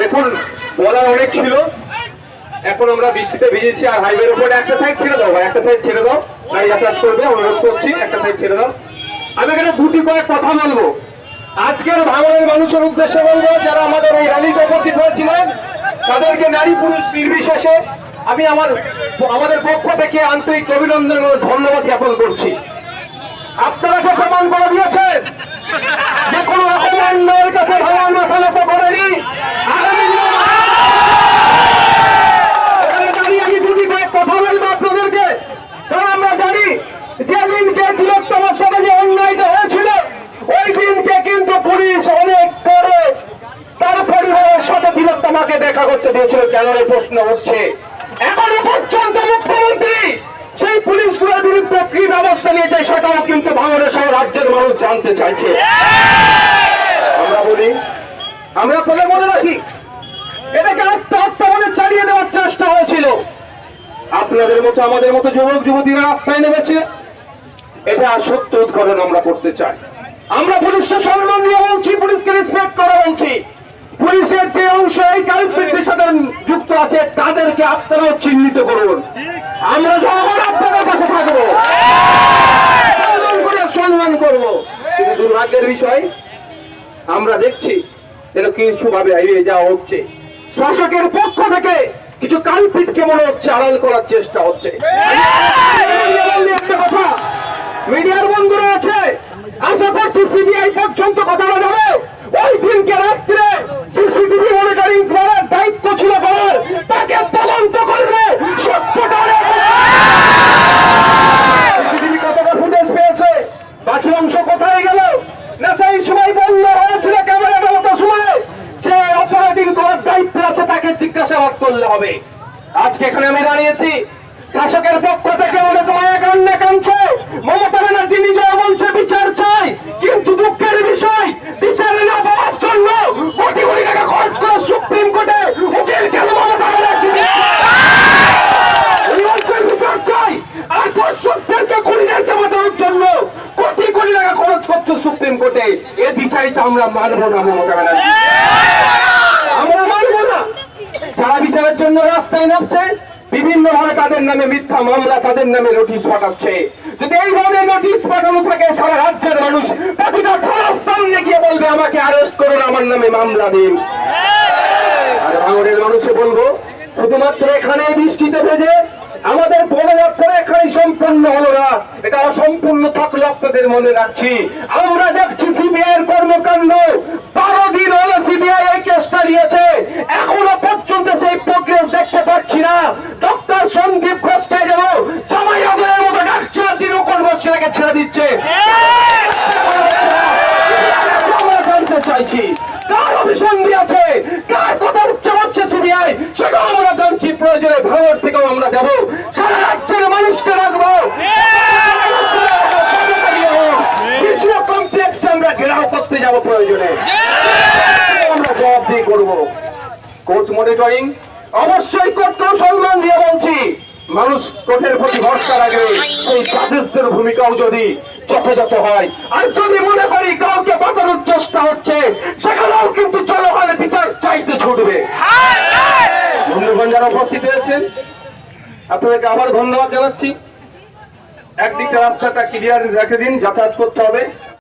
দেখুন, বলার অনেক ছিল। এখন আমরা বৃষ্টিতে ভিজেছি আর হাইওয়ের উপরে একটা সাইড ছেড়ে দাও ভাই, একটা সাইড ছেড়ে দাও। গাড়ি যাতায়াত করবে, অনুরোধ করছি, একটা সাইড ছেড়ে দাও। আমি এখানে দুটি কয়েক কথা বলব। আজকের ভাঙনের মানুষের উদ্দেশ্যে বলব, যারা আমাদের এই র্যালিতে উপস্থিত হয়েছিলেন, তাদেরকে নারী পুরুষ নির্বিশেষে আমি আমার, আমাদের পক্ষ থেকে আন্তরিক অভিনন্দন এবং ধন্যবাদ জ্ঞাপন করছি। আপনারা যে প্রমাণ করে দিয়েছেন, যে কোনো রকম অন্যের কাছে ভাঙন মাথা নত করেনি আগামী দিনে এখানে দাঁড়িয়ে আমি দুটি কয়েক কথা বলব আপনাদেরকে কারণ আমরা জানি যে দিনকে তিলোত্তমার সাথে যে অন্যায়টা হয়েছিল ওই দিনকে কিন্তু পুলিশ অনেক পরে তার পরিবারের সাথে তিলোত্তমাকে দেখা করতে দিয়েছিল কেন এই প্রশ্ন হচ্ছে এখনও পর্যন্ত মুখ্যমন্ত্রী সেই পুলিশগুলোর বিরুদ্ধে কি ব্যবস্থা নিয়েছে সেটাও কিন্তু বাংলাদেশ রাজ্যের মানুষ জানতে চাইছে। আমরা বলি, আমরা আপনাদের মনে রাখি, এটাকে আত্মহত্যা বলে চালিয়ে দেওয়ার চেষ্টা হয়েছিল। আপনাদের মতো, আমাদের মতো যুবক, যুবতীরা রাস্তায় নেমেছে। এটা সত্য উদ্ঘাটন আমরা করতে চাই। আমরা পুলিশকে সম্মান দিয়ে বলছি পুলিশকে রেসপেক্ট করে বলছি পুলিশের যে অংশ এই কালপিটির সাথে যুক্ত আছে, তাদেরকে আপনারাও চিহ্নিত করুন। আমরা জনগণ আপনাদের পাশে থাকব। সম্মান করে সম্মান করব। কিন্তু দুর্ভাগ্যের বিষয়, আমরা দেখছি যেন কিছু ভাবে এগিয়ে যাওয়া হচ্ছে। শাসকের পক্ষ থেকে কিছু কালপিটকে মনে হচ্ছে আড়াল করার চেষ্টা হচ্ছে। কথা মিডিয়ার বন্ধুরা আছে। আশা করছি সিবিআই পর্যন্ত কথাটা আছে তাকে জিজ্ঞাসাবাদ করলে হবে। আজকে এখানে আমি দাঁড়িয়েছি। শাসকের পক্ষ থেকে অনেক মায়া কান্না কাঁদছে। মমতা ব্যানার্জি নিজেও বলছে, বিচার চাই। কিন্তু দুঃখের বিষয়, বিচারে না পাওয়ার জন্য কোটি কোটি টাকা খরচ করে সুপ্রিম কোর্টে উকিল কেন মমতা ব্যানার্জি বিচার চাই। আর দর্শকদেরকে খুনিদেরকে বাঁচানোর জন্য কোটি কোটি টাকা খরচ করছে সুপ্রিম কোর্টে। এ বিচারিত আমরা মানবো না, মমতা ব্যানার্জি। যারা বিচারের জন্য রাস্তায় নামছে। বিভিন্ন ভাবে তাদের নামে মিথ্যা মামলা, তাদের নামে নোটিশ পাঠাচ্ছে। যদি এই ধরনের নোটিশ পাঠানো থাকে, সারা রাজ্যের মানুষ প্রতিটা থানার সামনে গিয়ে বলবে, আমাকে অ্যারেস্ট করুন, আমার নামে মামলা দিন। আর ভাঙড়ের মানুষে বলব, শুধুমাত্র এখানে বৃষ্টিতে ভেজে আমাদের পদযাত্রা এখানে সম্পূর্ণ হলো না। এটা অসম্পূর্ণ থাকল আপনাদের মনে রাখছি। আমরা দেখছি সিবিআই এর কর্মকাণ্ড বারো দিন হলো সিবিআই এই কেসটা দিয়েছে এখনও পর্যন্ত সেই প্রোগ্রেস দেখতে পাচ্ছি না ডক্টর সন্দীপ ঘোষকে যেন জামাই আদরের মতো ডাক্তার দিন কর্মচারীকে ছেড়ে দিচ্ছে। জানতে চাইছি, কার অভিসন্ধি আছে, কার কথা সিবিআই সেটাও আমরা জানছি। প্রয়োজনে থেকেও আমরা যাব সারা রাজ্যের মানুষকে রাখব। কিছু কমপ্লেক্স আমরা ঘেরাও করতে যাব প্রয়োজনে। আমরা জবাব দিয়ে করব। কোর্ট মনিটরিং অবশ্যই বলছি মানুষ কোর্টের প্রতি ভরসা রাখবে সেই জাজেসদের ভূমিকাও যদি যথাযথ হয়, আর যদি মনে করি কাউকে বাঁচানোর চেষ্টা হচ্ছে, সেখানেও কিন্তু জনগণের বিচার চাইতে ছুটবে। বন্ধুগণ যারা উপস্থিত হয়েছেন আপনাদেরকে আবার ধন্যবাদ জানাচ্ছি। একদিকে রাস্তাটা ক্লিয়ার রেখে দিন, যাতায়াত করতে হবে।